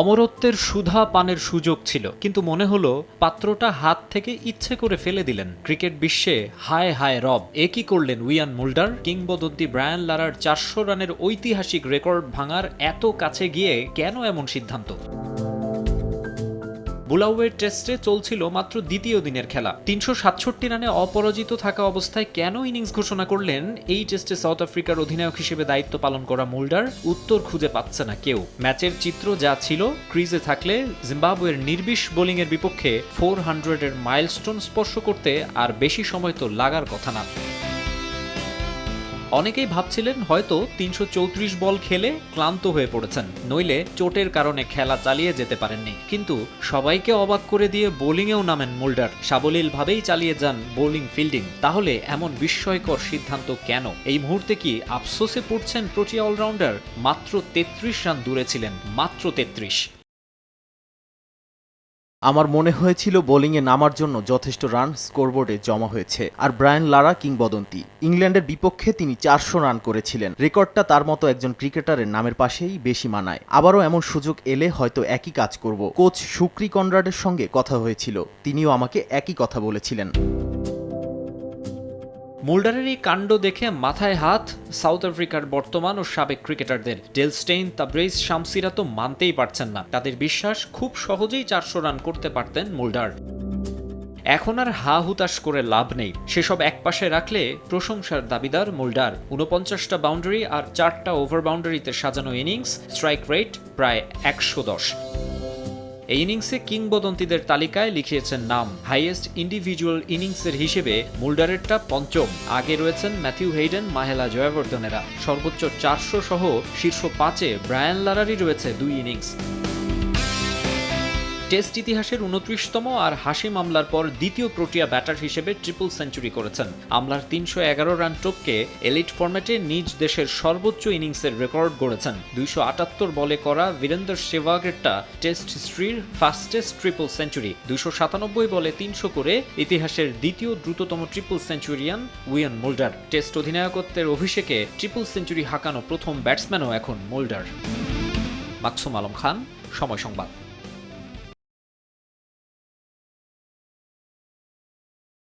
অমরত্বের সুধা পানের সুযোগ ছিল, কিন্তু মনে হলো পাত্রটা হাত থেকে ইচ্ছে করে ফেলে দিলেন। ক্রিকেট বিশ্বে হায় হায় রব, এ কি করলেন উইয়ান মুল্ডার? কিংবদন্তি ব্রায়ান লারার চারশো রানের ঐতিহাসিক রেকর্ড ভাঙার এত কাছে গিয়ে কেন এমন সিদ্ধান্ত? বুলাউয়ের টেস্টে চলছিল মাত্র দ্বিতীয় দিনের খেলা। তিনশো সাতষট্টি রানে অপরাজিত থাকা অবস্থায় কেন ইনিংস ঘোষণা করলেন এই টেস্টে সাউথ আফ্রিকার অধিনায়ক হিসেবে দায়িত্ব পালন করা মুল্ডার। উত্তর খুঁজে পাচ্ছে না কেউ। ম্যাচের চিত্র যা ছিল, ক্রিজে থাকলে জিম্বাবুয়ের নির্বিষ বোলিংয়ের বিপক্ষে ফোর হান্ড্রেডের মাইলস্টোন স্পর্শ করতে আর বেশি সময় তো লাগার কথা না। অনেকেই ভাবছিলেন হয়তো তিনশো চৌত্রিশ বল খেলে ক্লান্ত হয়ে পড়েছেন। নইলে চোটের কারণে খেলা চালিয়ে যেতে পারেননি। কিন্তু সবাইকে অবাক করে দিয়ে বোলিংয়েও নামেন মুল্ডার। সাবলীলভাবেই চালিয়ে যান বোলিং ফিল্ডিং। তাহলে এমন বিস্ময়কর সিদ্ধান্ত কেন? এই মুহূর্তে কি আফসোসে পড়ছেন প্রোটিয়া অলরাউন্ডার? মাত্র তেত্রিশ রান দূরে ছিলেন, মাত্র তেত্রিশ। আমার মনে হয়েছিল বোলিংয়ে নামার জন্য যথেষ্ট রান স্কোরবোর্ডে জমা হয়েছে। আর ব্রায়ান লারা কিংবদন্তি। ইংল্যান্ডের বিপক্ষে তিনি চারশো রান করেছিলেন। রেকর্ডটা তার মতো একজন ক্রিকেটারের নামের পাশেই বেশি মানায়। আবারও এমন সুযোগ এলে হয়তো একই কাজ করব। কোচ সুক্রি কনরাডের সঙ্গে কথা হয়েছিল। তিনিও আমাকে একই কথা বলেছিলেন। মুল্ডারের এই কাণ্ড দেখে মাথায় হাত সাউথ আফ্রিকার বর্তমান ও সাবেক ক্রিকেটারদের। ডেলস্টেইন, তাব্রেইস, শামসিরা তো মানতেই পারছেন না। তাদের বিশ্বাস খুব সহজেই চারশো রান করতে পারতেন মুল্ডার। এখন আর হা হুতাশ করে লাভ নেই। সেসব একপাশে রাখলে প্রশংসার দাবিদার মুল্ডার। উনপঞ্চাশটা বাউন্ডারি আর চারটা ওভার বাউন্ডারিতে সাজানো ইনিংস স্ট্রাইক রেট প্রায় একশো দশ। এই ইনিংসে কিংবদন্তিদের তালিকায় লিখিয়েছেন নাম। হাইয়েস্ট ইন্ডিভিজুয়াল ইনিংসের হিসেবে মুল্ডারেরটা পঞ্চম। আগে রয়েছেন ম্যাথিউ হেইডেন, মাহেলা জয়াবর্ধনেরা। সর্বোচ্চ চারশো সহ শীর্ষ পাঁচে ব্রায়ান লারারই রয়েছে দুই ইনিংস টেস্ট ইতিহাসের উনত্রিশতম আর হাসি মামলার পর দ্বিতীয় প্রোটিয়া ব্যাটার হিসেবে ট্রিপল সেঞ্চুরি করেছেন। আমলার তিনশো এগারো রান টপকে এলিট ফরম্যাটে নিজ দেশের সর্বোচ্চ ইনিংসের রেকর্ড গড়েছেন। দুইশো আটাত্তর বলে করা বীরেন্দর সেভাগেরটা টেস্ট হিস্ট্রির ফাস্টেস্ট ট্রিপল সেঞ্চুরি। দুইশো সাতানব্বই বলে তিনশো করে ইতিহাসের দ্বিতীয় দ্রুততম triple centurion Wiaan Mulder. Test অধিনায়কত্বের অভিষেকে ট্রিপল সেঞ্চুরি হাঁকানো প্রথম ব্যাটসম্যানও এখন মোল্ডার। মাকসুম আলম খান, সময় সংবাদ।